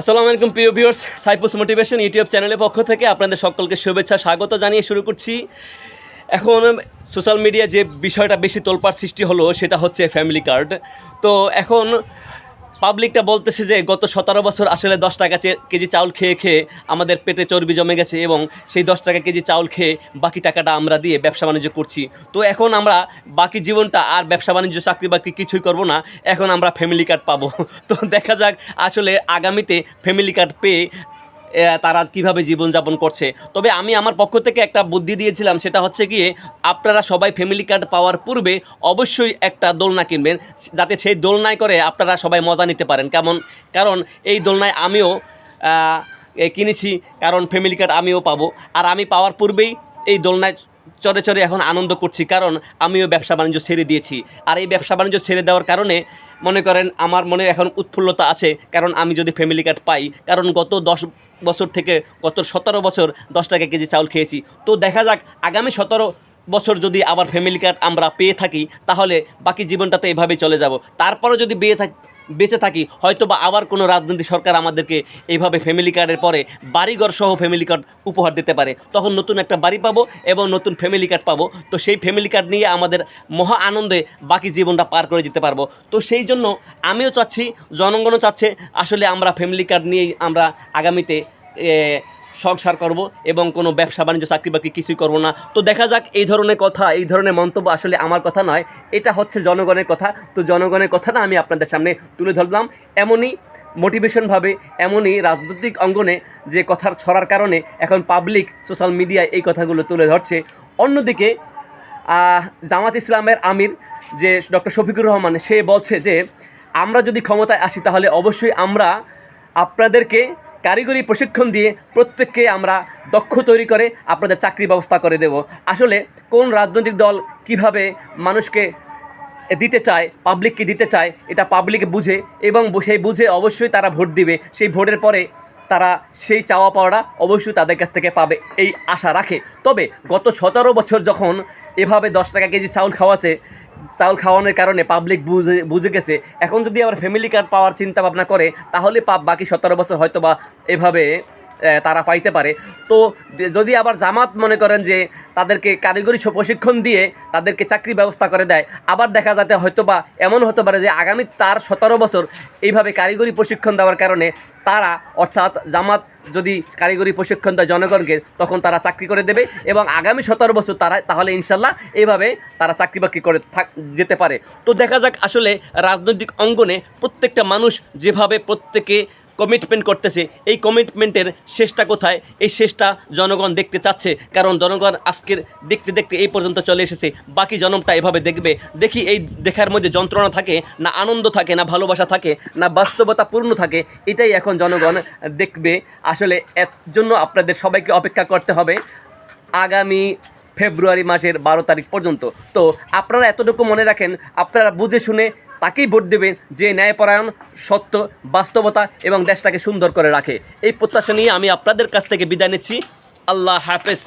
আসসালামু আলাইকুম, প্রিয় ভিউয়ার্স। সাইপুস মোটিভেশন ইউটিউব চ্যানেলের পক্ষ থেকে আপনাদের সকলকে শুভেচ্ছা, স্বাগত জানিয়ে শুরু করছি। এখন সোশ্যাল মিডিয়া যে বিষয়টা বেশি তোলপাড় সৃষ্টি হলো, সেটা হচ্ছে ফ্যামিলি কার্ড তো এখন পাবলিকটা বলতেছে যে গত সতেরো বছর আসলে দশ টাকা কেজি চাউল খেয়ে খেয়ে আমাদের পেটে চর্বি জমে গেছে এবং সেই দশ টাকা কেজি চাউল খেয়ে বাকি টাকাটা আমরা দিয়ে ব্যবসা বাণিজ্য করছি। তো এখন আমরা বাকি জীবনটা আর ব্যবসা বাণিজ্য, চাকরি বাকরি কিছুই করব না। এখন আমরা ফ্যামিলি কার্ড পাবো। তো দেখা যাক আসলে আগামীতে ফ্যামিলি কার্ড পেয়ে তারা কীভাবে জীবনযাপন করছে। তবে আমি আমার পক্ষ থেকে একটা বুদ্ধি দিয়েছিলাম, সেটা হচ্ছে গিয়ে আপনারা সবাই ফ্যামিলি কার্ড পাওয়ার পূর্বে অবশ্যই একটা দোলনা কিনবেন, যাতে সেই দোলনায় করে আপনারা সবাই মজা নিতে পারেন। কেমন? কারণ এই দোলনায় আমিও কিনেছি, কারণ ফ্যামিলি কার্ড আমিও পাবো। আর আমি পাওয়ার পূর্বেই এই দোলনায় চরে চরে এখন আনন্দ করছি, কারণ আমিও ব্যবসা বাণিজ্য ছেড়ে দিয়েছি। আর এই ব্যবসা বাণিজ্য ছেড়ে দেওয়ার কারণে মনে করেন আমার মনে এখন উৎফুল্লতা আছে, কারণ আমি যদি ফ্যামিলি কার্ড পাই, কারণ গত দশ বছর থেকে গত সতেরো বছর দশ টাকা কেজি চাউল খেয়েছি। তো দেখা যাক, আগামী সতেরো বছর যদি আবার ফ্যামিলি কার্ড আমরা পেয়ে থাকি, তাহলে বাকি জীবনটা তো এভাবেই চলে যাব। তারপরে যদি বিয়ে থাকি বেঁচে থাকি। হয়তো বা আবার কোনো রাজনৈতিক সরকার আমাদেরকে এইভাবে ফ্যামিলি কার্ডের পরে বাড়িঘর সহ ফ্যামিলি কার্ড উপহার দিতে পারে। তখন নতুন একটা বাড়ি পাবো এবং নতুন ফ্যামিলি কার্ড পাবো। তো সেই ফ্যামিলি কার্ড নিয়ে আমাদের মহা আনন্দে বাকি জীবনটা পার করে যেতে পারব। তো সেই জন্য আমিও চাচ্ছি, জনগণও চাচ্ছে, আসলে আমরা ফ্যামিলি কার্ড নিয়েই আমরা আগামীতে সংসার করব এবং কোনো ব্যবসা বাণিজ্য, চাকরি বাকরি কিছুই করব না। তো দেখা যাক এই ধরনের কথা, এই ধরনের মন্তব্য আসলে আমার কথা নয়। এটা হচ্ছে জনগণের কথা। তো জনগণের কথা না আমি আপনাদের সামনে তুলে ধরলাম। এমনই মোটিভেশনভাবে এমনই রাজনৈতিক অঙ্গনে যে কথার ছড়ার কারণে এখন পাবলিক সোশ্যাল মিডিয়ায় এই কথাগুলো তুলে ধরছে। অন্যদিকে জামাত ইসলামের আমির যে ডক্টর শফিকুর রহমান, সে বলছে যে, আমরা যদি ক্ষমতায় আসি তাহলে অবশ্যই আমরা আপনাদেরকে কারিগরি প্রশিক্ষণ দিয়ে প্রত্যেককে আমরা দক্ষ তৈরি করে আপনাদের চাকরি ব্যবস্থা করে দেব। আসলে কোন রাজনৈতিক দল কীভাবে মানুষকে দিতে চায় পাবলিককে দিতে চায়, এটা পাবলিক বুঝে এবং সেই বুঝে অবশ্যই তারা ভোট দিবে। সেই ভোটের পরে তারা সেই চাওয়া পাওয়াটা অবশ্যই তাদের কাছ থেকে পাবে এই আশা রাখে। তবে গত সতেরো বছর যখন এভাবে দশ টাকা কেজি চাউল খাওয়াছে চাউল খাওয়ানোর কারণে পাবলিক বুঝে বুঝে গেছে। এখন যদি আবার ফ্যামিলি কার্ড পাওয়ার চিন্তা ভাবনা করে, তাহলে পাপ বাকি সতেরো বছর হয়তো বা এভাবে তারা পাইতে পারে। তো যদি আবার জামাত মনে করেন যে তাদেরকে কারিগরি প্রশিক্ষণ দিয়ে তাদেরকে চাকরি ব্যবস্থা করে দেয়। আবার দেখা যাতে হয়তো বা এমন হতে পারে যে আগামী তার সতেরো বছর এইভাবে কারিগরি প্রশিক্ষণ দেওয়ার কারণে তারা অর্থাৎ জামাত যদি কারিগরি প্রশিক্ষণ দেয় জনগণকে, তখন তারা চাকরি করে দেবে এবং আগামী সতেরো বছর তারা তাহলে ইনশাল্লাহ এইভাবে তারা চাকরি বাকরি করে থাক যেতে পারে। তো দেখা যাক আসলে রাজনৈতিক অঙ্গনে প্রত্যেকটা মানুষ যেভাবে প্রত্যেকে কমিটমেন্ট করতেছে। এই কমিটমেন্টের শেষটা কোথায়? এই শেষটা জনগণ দেখতে চাচ্ছে। কারণ জনগণ আজকের দেখতে দেখতে এই পর্যন্ত চলে এসেছে। বাকি জনমটা এভাবে দেখবে। দেখি এই দেখার মধ্যে যন্ত্রণা থাকে, না আনন্দ থাকে, না ভালোবাসা থাকে, না বাস্তবতা পূর্ণ থাকে। এটাই এখন জনগণ দেখবে। আসলে এর জন্য আপনাদের সবাইকে অপেক্ষা করতে হবে আগামী ফেব্রুয়ারি মাসের বারো তারিখ পর্যন্ত। তো আপনারা এতটুকু মনে রাখেন, আপনারা বুঝে শুনে তাকেই ভোট দেবেন যে ন্যায়পরায়ণ, সত্য, বাস্তবতা এবং দেশটাকে সুন্দর করে রাখে। এই প্রত্যাশা নিয়ে আমি আপনাদের কাছ থেকে বিদায় নিচ্ছি। আল্লাহ হাফেজ।